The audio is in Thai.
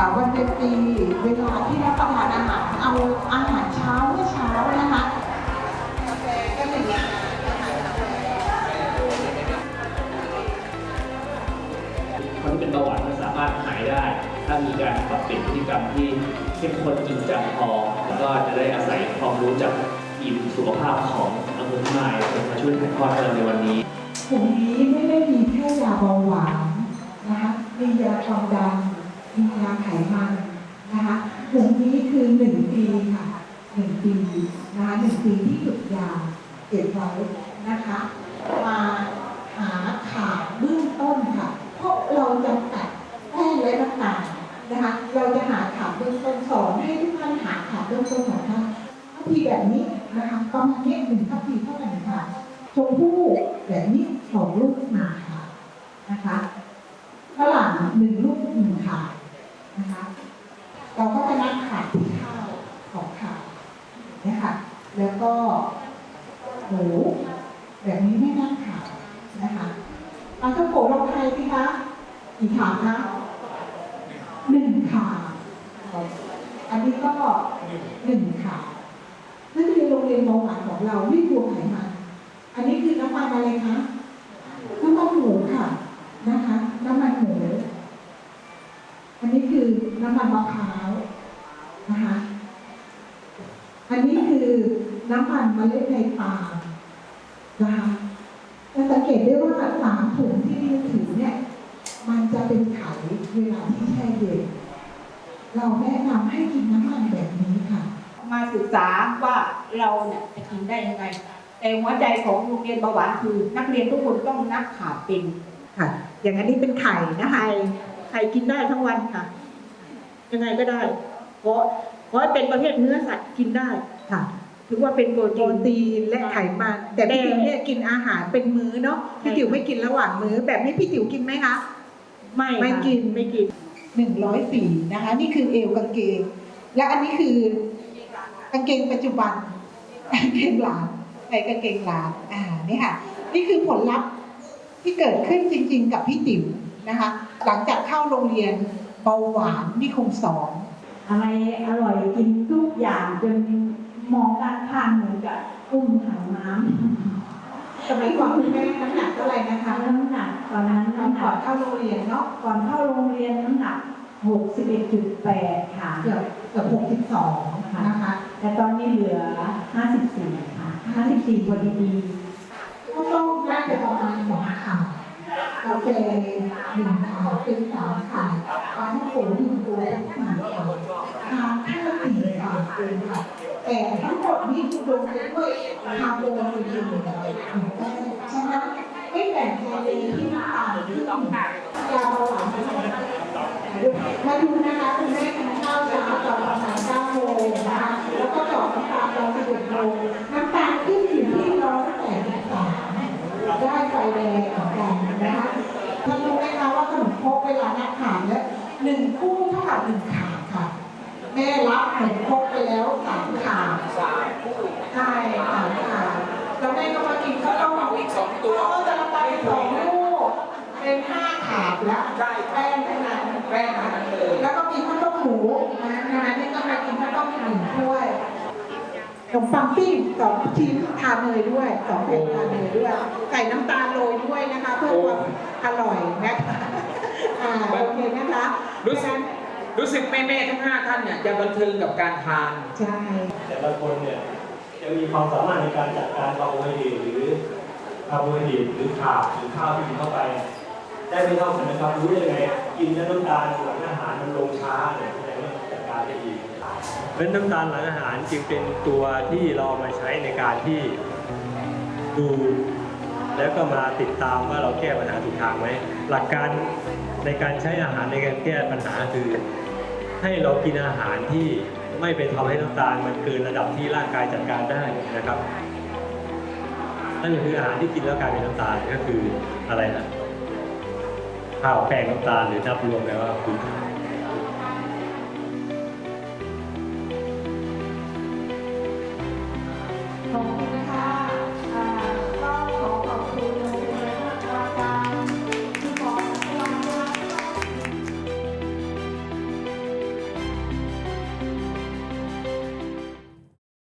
อ่าวันเป็นปีเวลาที่รับประทานอาหารเอาอาหารเช้าเมื่อเช้านะคะกาแฟก็หนึ่งอาหารนะคะคนที่เป็นเบาหวานมันสามารถหายได้ ถ้ามีการปรับเปลี่ยนพฤติกรรมที่เข้มข้นจริงจังพอแล้วก็จะได้อาศัยความรู้จากทีมสุขภาพของอำเภอพิมายมาช่วยถ่ายทอดให้เราในวันนี้กลุ่มนี้ไม่ได้มีแค่ยาเบาหวานนะคะมียาความดัน มียาไขมันนะคะกลุ่มนี้คือหนึ่งปีค่ะหนึ่งปีนะคะหนึ่งปีที่หยุดยาเก็บไว้นะคะ มาหาข่าดเบื้องต้นค่ะ เพราะเราจำกัดแป้งและน้ำตาลนะคะ เราจะหาข่าดเบื้องต้นสอนให้ทุกท่านหาข่าดเบื้องต้นของท่านทัพพีแบบนี้นะคะประมาณนี้หนึ่งทัพพีเท่านั้นค่ะชมพู่แบบนี้สองลูกมาค่ะนะคะฝรั่งหนึ่งลูกหนึ่งขาดนะคะ เราก็จะนับขาดที่ข้าวของขาดนะคะแล้วก็ หูแบบนี้ไม่น่าขาวนะคะปลาท่องโกะลองไทยสิคะกี่ขาคะหนึ่งขาอันนี้ก็หนึ่งขานักเรียนโรงเรียนมอหวานของเราไม่กลัวไขมันอันนี้คือน้ำมันอะไรคะ น้ำมันหมูค่ะ นะคะ น้ำมันหมู อันนี้คือน้ำมันมะพร้าวนะคะ อันนี้ คือน้ำมันเมล็ดในปาล์มนะคะจะสังเกตได้ว่าสามถุงที่ดิวถือเนี่ย มันจะเป็นไขเวลาที่แช่เย็นเราแนะนำให้กินน้ำมันแบบนี้ค่ะ มาศึกษาว่าเราเนี่ยจะกินได้ยังไง แต่หัวใจของโรงเรียนเบาหวานคือ นักเรียนทุกคนต้องนับขาดเป็นค่ะ อย่างอันนี้เป็นไข่นะคะไข่ไข่กินได้ทั้งวันค่ะ ยังไงก็ได้ เพราะเพราะเป็นประเภทเนื้อสัตว์กินได้ ค่ะถือว่าเป็นโปรโปรตีนตีนและไขมัน แต่พี่ติ๋วเนี่ยกินอาหารเป็นมื้อเนาะพี่ติ๋วไม่กินระหว่างมื้อ แบบนี้พี่ติ๋วกินไหมคะ ไม่ไม่ค่ะกิน ไม่กิน หนึ่งร้อยสี่นะคะ นี่คือเอวกางเกง และอันนี้คือกางเกงปัจจุบันกางเกงหลานใส่กางเกงหลานอ่านี่ค่ะ นี่คือผลลัพธ์ที่เกิดขึ้นจริง ๆ กับพี่ติ๋วนะคะ หลังจากเข้าโรงเรียนเบาหวานนิคมสองอะไรอร่อยกินทุกอย่างจน มองด้านข้างเหมือนกับอุ้มถังน้สมัยก่อนคุณแม่น้ำหนักเท่าไหร่นะำคะน้ำหนักตอนนั้นตอนน้ำหก่นัอนกเข้าโรงเรียนเนาะก่อนเข้าโรงเรียนน้ำหนัก61.8ค่ะเกือบเกือบหกสิบสองนะคะแต่ตอนนี้เหลือ54ค่ะ54พอดีก็ต้องได้ไปประมาณสองข่าวกาแฟหนึ่งข่าวเป็นสามข่าวปลาท่องโกะหนึ่งตัวเป็นสี่ข่าวทานแค่สี่ข่าวเองค่ะ แต่ทั้งหมดนี้คือรวมไปด้วยคาร์โบไฮเดรตหนึ่งแป้งฉะนั้นไม่แบ่งแคลอรี่ที่น้ำตาลขึ้นยาเบาหวานมาดูนะคะคุณแม่ทานข้าวเช้าตอนประมาณเก้าโมงนะคะแล้วก็ต่อน้ำตาลตอนสิบเอ็ดโมงน้ำตาลขึ้นอยู่ที่ร้อยแปดสิบสามได้ไฟแดงเหมือนกันนะคะท่านรู้ไหมคะว่าขนมโคกเวลานักขายเนี่ยหนึ่งคู่เท่ากับหนึ่งขาค่ะแม่รับขนมโคกไปแล้วสามขาสามคู่ใช่สามขาแล้วแม่ก็มากินข้าวต้มอีกสองตัวก็จะไปสองคู่เป็นห้าขาดแล้วใช่แป้งทั้งนั้นแป้งทั้งนั้นเลยแล้วก็มีข้าวต้มหมูนะนะคะนี่ก็มากินข้าวต้มหนึ่งถ้วย ขน มปังปิ้งสองชิ้นทานเนยด้วยสองแผ่นทานเนยด้วยใส่น้ำตาลโรยด้วยนะคะ เพื่อความอร่อยนะคะอ่าโอเคนะคะรู้สึกรู้สึกแม่แม่ๆทั้งห้าท่านเนี่ยจะบันเทิงกับการทานใช่แต่ละคนเนี่ยจะมีความสามารถในการจัดการคาร์โบไฮเดรตหรือคาร์โบไฮเดรตหรือขาบหรือข้าวที่กินเข้าไป ได้ไม่เท่ากันนะครับรู้ได้ยังไงกินแล้วน้ำตาลหลังอาหารมันลงช้าเนี่ย แสดงว่าจัดการได้ดีเพราะฉะนั้นน้ำตาลหลังอาหารจึงเป็นตัวที่เราเอามาใช้ในการที่ดูแล้วก็มาติดตามว่าเราแก้ปัญหาถูกทางไหมหลักการในการใช้อาหารในการแก้ปัญหาคือ ให้เรากินอาหารที่ไม่ไปทำให้น้ำตาลมันเกินระดับที่ร่างกายจัดการได้นะครับนั่นคืออาหารที่กินแล้วกลายเป็นน้ำตาลก็คืออะไรนะข้าวแป้งน้ำตาลหรือนับรวมแล้วว่าคือ home.